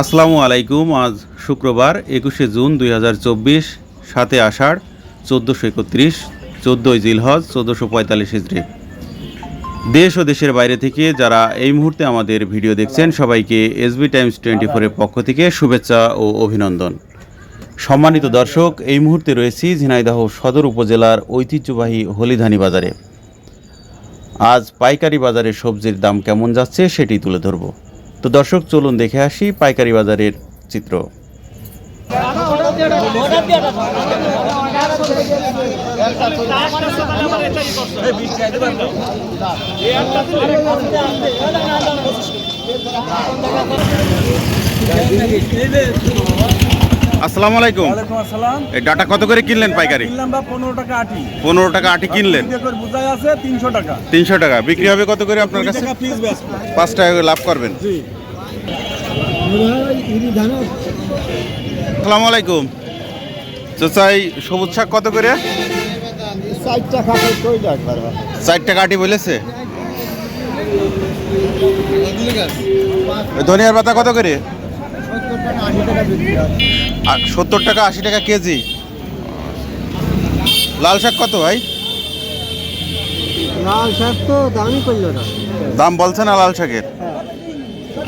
আসসালামু আলাইকুম, আজ শুক্রবার একুশে জুন দুই হাজার চব্বিশ, সাতে আষাঢ়, চোদ্দোশো একত্রিশ, চোদ্দোই জিলহজ, চোদ্দোশো পঁয়তাল্লিশ হিজড়ি দেশ ও দেশের বাইরে থেকে যারা এই মুহূর্তে আমাদের ভিডিও দেখছেন, সবাইকে এসবি টাইমস টোয়েন্টি ফোরের পক্ষ থেকে শুভেচ্ছা ও অভিনন্দন। সম্মানিত দর্শক, এই মুহূর্তে রয়েছি ঝিনাইদহ সদর উপজেলার ঐতিহ্যবাহী হলিধানি বাজারে। আজ পাইকারি বাজারে সবজির দাম কেমন যাচ্ছে সেটি তুলে ধরব। তো দর্শক চলুন দেখে আসি পাইকারি বাজারের চিত্র। আসসালামু আলাইকুম। এই ডাটা কত করে কিনলেন পাইকারি? কিনলাম বা পনেরো টাকা আটি। পনেরো টাকা আটি কিনলেন। বোঝাই আছে তিনশো টাকা। তিনশো টাকা। বিক্রি হবে কত করে আপনার কাছে? পাঁচ টাকা লাভ করবেন। আসসালামু আলাইকুম। চাচাই সবুজ শাক কত করে? চারটা আটি বলেছে? ধনিয়ার পাতা কত করে? সত্তর টাকা আশি টাকা কেজি। লাল শাক কত ভাই? লাল শাক তো দামই করল না। দাম বলছে না লাল শাকের?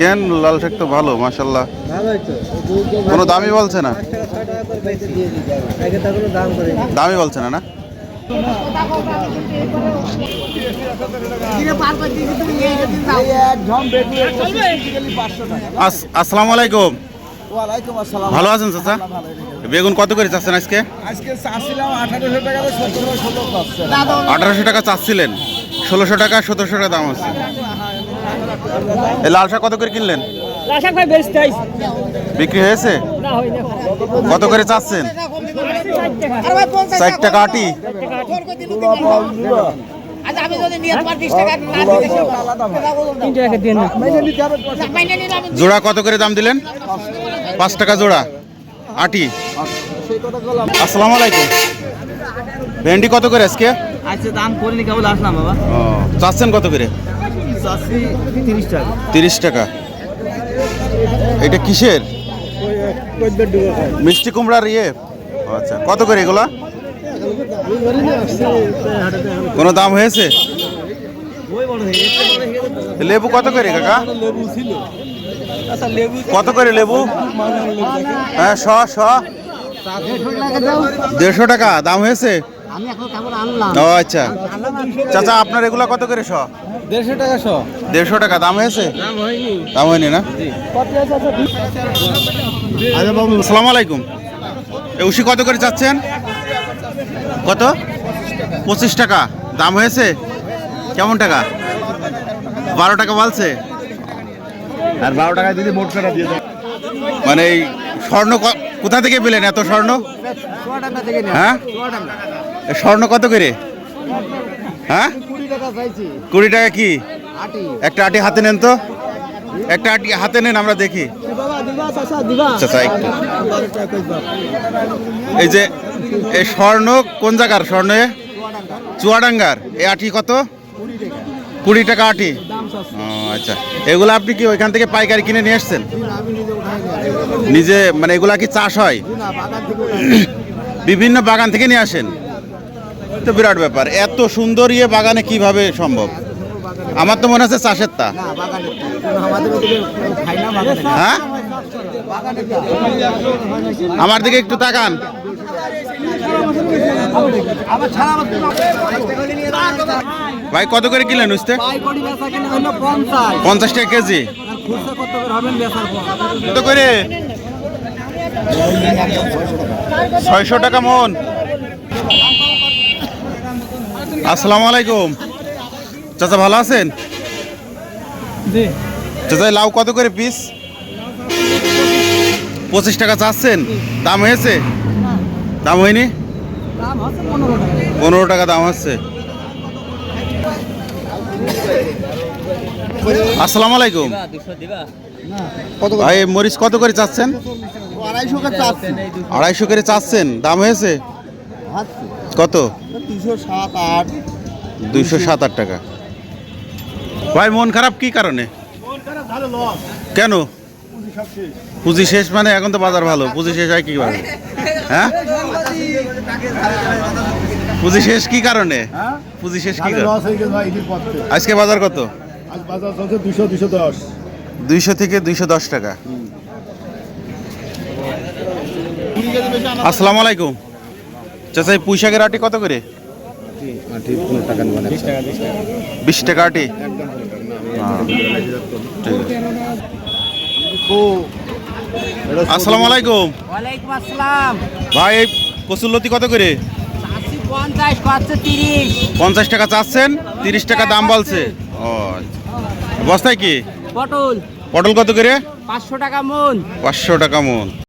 কেন লাল শাক তো ভালো মাসাল্লাহ কোনো দামই বলছে না। দামই বলছে না না? আসসালামু আলাইকুম। ভালো আছেন চাচা? বেগুন কত করে চাচ্ছেন আজকে? আঠারোশো টাকা চাচ্ছিলেন। ষোলোশো টাকা, সতেরোশো টাকা দাম আছে। এই লাল শাক কত করে কিনলেন? বিক্রি হয়েছে? না হয় না। কত করে চাচ্ছেন? ষাট টাকা আটি। জোড়া কত করে দাম দিলেন? পাঁচ টাকা জোড়া আটি। আসসালামু আলাইকুম। ভেন্ডি কত করে আজকে? আজকে দাম করিনি কেবল আসলাম বাবা। ও চাচ্ছেন কত করে? চাষি তিরিশ টাকা। এটা কিসের? মিষ্টি কুমড়ার ইয়ে? আচ্ছা। কত করে এগুলা? কোনো দাম হয়েছে? লেবু কত করে কাকা? কত করে লেবু? হ্যাঁ শ শ। দেড়শো টাকা। দাম হয়েছে? আমি এখন কেমন আনলাম। ও আচ্ছা। চাচা আপনার এগুলা কত করে শ? দেড়শো টাকা শো। দেড়শো টাকা দাম হয়েছে? দাম হয়নি। দাম হয়নি না? আচ্ছা বাবু আসসালামু আলাইকুম। এ উশি কত করে চাচ্ছেন? কত? পঁচিশ টাকা। দাম হয়েছে? কেমন টাকা? বারো টাকা বলছে। আর বারো টাকা দিদি মোট টাকা দিয়ে দাও মানে এই স্বর্ণ ক- কোথা থেকে পেলেন এত স্বর্ণ? চুয়াডাঙ্গা থেকে নিয়ে হ্যাঁ? স্বর্ণ কত করে? হ্যাঁ? কুড়ি টাকা কি? একটা আটি হাতে নেন তো। একটা আটি হাতে নেন আমরা দেখি। একটু এই যে এই স্বর্ণ কোন জায়গার স্বর্ণ এ? চুয়াডাঙ্গার। এই আটি কত? কুড়ি টাকা আটি। আচ্ছা। এগুলো আপনি কি ওইখান থেকে পাইকারি কিনে নিয়ে আসছেন নিজে মানে এগুলা কি চাষ হয়? বিভিন্ন বাগান থেকে নিয়ে আসেন? তো বিরাট ব্যাপার। এত সুন্দর ইয়ে বাগানে কীভাবে সম্ভব? আমার তো মনে হচ্ছে চাষের তা। হ্যাঁ? আমার দিকে একটু তাকান। ভাই, কত করে কিনে হলো পঞ্চাশ টাকা কেজি। কত করে? ছয়শো টাকা মন। আসসালামু আলাইকুম। চাচা ভালো আছেন? চাচা লাউ কত করে পিস পঁচিশ টাকা চাচ্ছেন? দাম হয়েছে? দাম হয়নি? পনেরো টাকা। দাম হচ্ছে। আসসালামু আলাইকুম। ভাই মরিচ কত করে চাচ্ছেন? আড়াইশো করে চাচ্ছি। আড়াইশো করে চাচ্ছেন? দাম হয়েছে? কত? তিনশো সাত আট। দুইশো সাত আট টাকা। ভাই মন খারাপ কি কারণে? কেন? পুঁজি শেষ। মানে এখন তো বাজার ভালো। পুঁজি শেষ হয় কি করে? হ্যাঁ? পুঁজি শেষ কি কারণে? হ্যাঁ? পুঁজি শেষ কি। আজকে বাজার কত? দুশো দুশো দশ। দুইশো থেকে দুইশো দশ টাকা। আসসালামু আলাইকুম। চাচা এই পুঁই শাকের আটি কত করে? বিশ টাকা আটি? আসসালামু আলাইকুম। ওয়ালাইকুম আসসালাম। ভাই এই কচুরলতি কত করে? পঞ্চাশ টাকা চাচ্ছেন তিরিশ টাকা দাম বলছে। ও আচ্ছা। বস্তায় কি? পটল। পটল কত করে? পাঁচশো টাকা মন। পাঁচশো টাকা মন।